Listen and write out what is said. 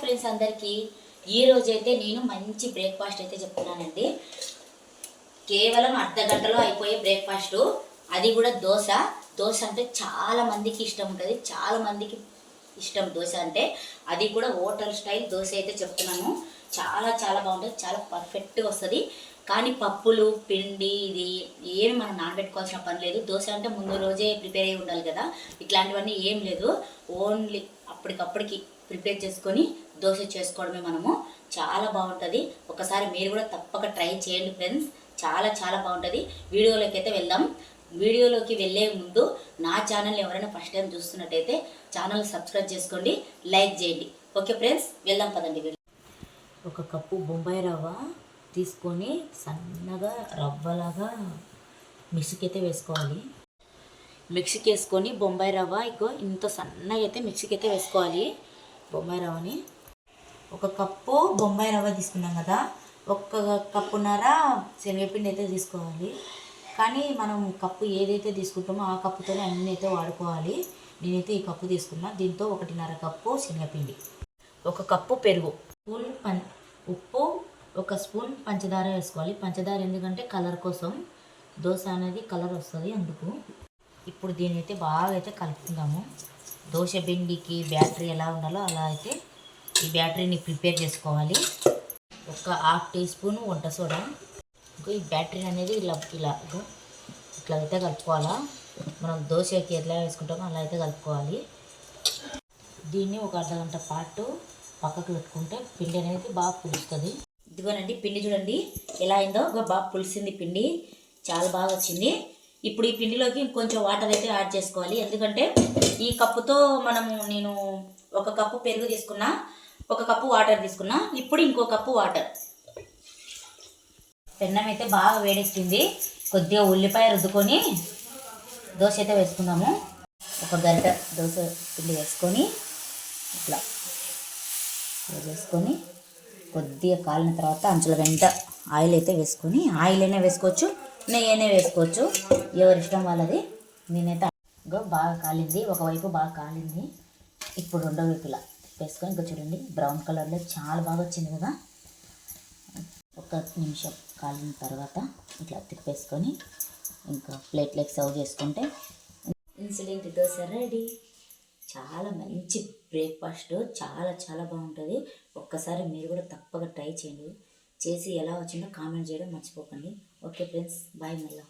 Friends అందరికీ ఈ రోజైతే అయితే నేను మంచి బ్రేక్ఫాస్ట్ అయితే చెప్తున్నానండి. కేవలం అర్ధ గంటలో అయిపోయే బ్రేక్ఫాస్ట్ అది కూడా దోశ. దోశ అంటే చాలా మందికి ఇష్టం ఉంటుంది. చాలా మందికి ఇష్టం దోశ అంటే. అది కూడా హోటల్ స్టైల్ దోశ అయితే చెప్తున్నాను. చాలా చాలా బాగుంటుంది. చాలా పర్ఫెక్ట్గా వస్తుంది. కానీ పప్పులు పిండి ఇది ఏమి మనం నానబెట్టుకోవాల్సిన పని లేదు. దోశ అంటే ముందు రోజే ప్రిపేర్ అయి ఉండాలి కదా. ఇట్లాంటివన్నీ ఏం లేదు. ఓన్లీ అప్పటికప్పటికి ప్రిపేర్ చేసుకొని దోశ చేసుకోవడమే మనము చాలా బాగుంటుంది. ఒకసారి మీరు కూడా తప్పక ట్రై చేయండి ఫ్రెండ్స్. చాలా చాలా బాగుంటుంది. వీడియోలోకి అయితే వెళ్దాం. వీడియోలోకి వెళ్ళే ముందు నా ఛానల్ ఎవరైనా ఫస్ట్ టైం చూస్తున్నట్టయితే ఛానల్ సబ్స్క్రైబ్ చేసుకోండి లైక్ చేయండి. ఓకే ఫ్రెండ్స్ వెళ్దాం పదండి వీడియో. ఒక కప్పు బొంబాయి రవ్వ తీసుకొని సన్నగా రవ్వలాగా మిక్సీకి అయితే వేసుకోవాలి. మిక్సీకి వేసుకొని బొంబాయి రవ్వ ఇగో ఇంత సన్నగా అయితే మిక్సీకి అయితే వేసుకోవాలి. బొంబాయి రవ్వని ఒక కప్పు బొంబాయి రవ్వ తీసుకున్నాం కదా. ఒక్క కప్పున్నర శనగపిండి అయితే తీసుకోవాలి. కానీ మనం కప్పు ఏదైతే తీసుకుంటామో ఆ కప్పుతోనే అన్నీ అయితే వాడుకోవాలి. నేనైతే ఈ కప్పు తీసుకున్నా. దీంతో ఒకటిన్నర కప్పు శనగపిండి ఒక కప్పు పెరుగు స్పూన్ పం ఉప్పు ఒక స్పూన్ పంచదార వేసుకోవాలి. పంచదార ఎందుకంటే కలర్ కోసం దోశ అనేది కలర్ వస్తుంది అందుకు. ఇప్పుడు దీని అయితే బాగా అయితే కలుపుకుందాము. దోశ పిండికి బ్యాటరీ ఎలా ఉండాలో అలా అయితే ఈ బ్యాటరీని ప్రిపేర్ చేసుకోవాలి. ఒక హాఫ్ టీ స్పూన్ వంట సోడా. ఇంకా ఈ బ్యాటరీ అనేది ఇలా ఇలా ఇట్లా అయితే కలుపుకోవాలా. మనం దోశకి ఎట్లా వేసుకుంటామో అలా అయితే కలుపుకోవాలి. దీన్ని ఒక అర్ధ గంట పాటు పక్కకు పెట్టుకుంటే పిండి అనేది బాగా పులుస్తుంది. ఇదిగోనండి పిండి చూడండి. ఎలా అయిందో? బాగా పులిసింది పిండి. చాలా బాగా వచ్చింది. ఇప్పుడు ఈ పిండిలోకి కొంచెం వాటర్ అయితే యాడ్ చేసుకోవాలి. ఎందుకంటే ఈ కప్పుతో మనము నేను ఒక కప్పు పెరుగు తీసుకున్నా. ఒక కప్పు వాటర్ తీసుకున్నా ఇప్పుడు ఇంకో కప్పు వాటర్. పెన్నం అయితే బాగా వేడెక్కింది. కొద్దిగా ఉల్లిపాయ రుద్దుకొని దోశ అయితే వేసుకుందాము. ఒక గంట దోశ పిండి వేసుకొని ఇట్లా వేసుకొని కొద్దిగా కాలిన తర్వాత అంచుల వెంట ఆయిల్ అయితే వేసుకొని ఆయిల్ అయినా వేసుకోవచ్చు నెయ్యనే వేసుకోవచ్చు. ఎవరి ఇష్టం వాళ్ళది. నేనైతే బాగా కాలింది. ఒకవైపు బాగా కాలింది. ఇప్పుడు రెండో వైపులా. వేసుకొని ఇంకా చూడండి బ్రౌన్ కలర్లో చాలా బాగా వచ్చింది కదా. ఒక నిమిషం కాలిన తర్వాత ఇట్లా తిప్పేసుకొని ఇంకా ప్లేట్లోకి సర్వ్ చేసుకుంటే ఇన్సిడెంట్ దోశ రెడీ. చాలా మంచి బ్రేక్ఫాస్ట్ చాలా చాలా బాగుంటుంది. ఒక్కసారి మీరు కూడా తప్పక ట్రై చేయండి. చేసి ఎలా వచ్చిందో కామెంట్ చేయడం మర్చిపోకండి. ఓకే ఫ్రెండ్స్ బాయ్ మళ్ళీ.